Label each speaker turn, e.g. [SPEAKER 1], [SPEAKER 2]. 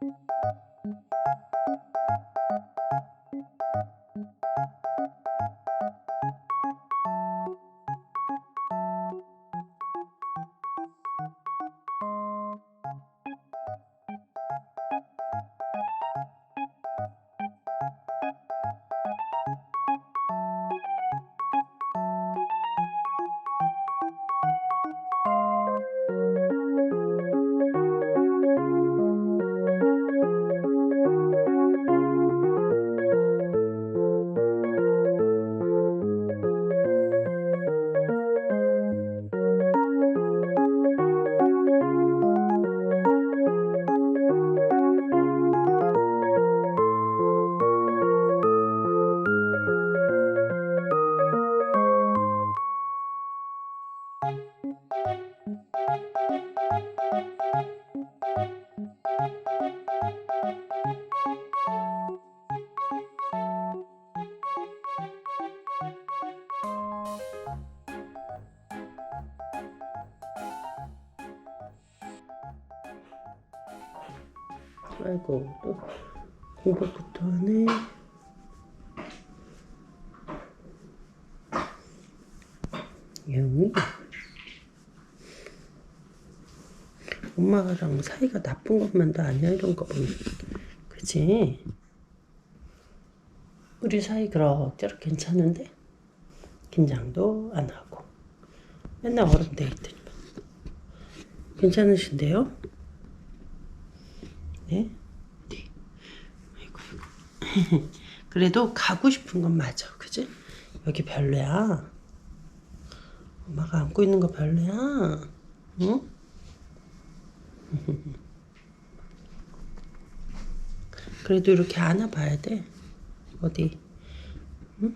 [SPEAKER 1] Thank you. 아이고 또 공부부터 하네. 영이 엄마랑 사이가 나쁜 것만도 아니야 이런 거 보면 그지? 우리 사이 그럭저럭 괜찮은데 긴장도 안 하고 맨날 어른 데이트만 괜찮으신데요? 네? 네. 아이고, 아이고. 그래도 가고 싶은 건 맞아. 그지? 여기 별로야. 엄마가 안고 있는 거 별로야. 응? 그래도 이렇게 안아봐야 돼. 어디? 응?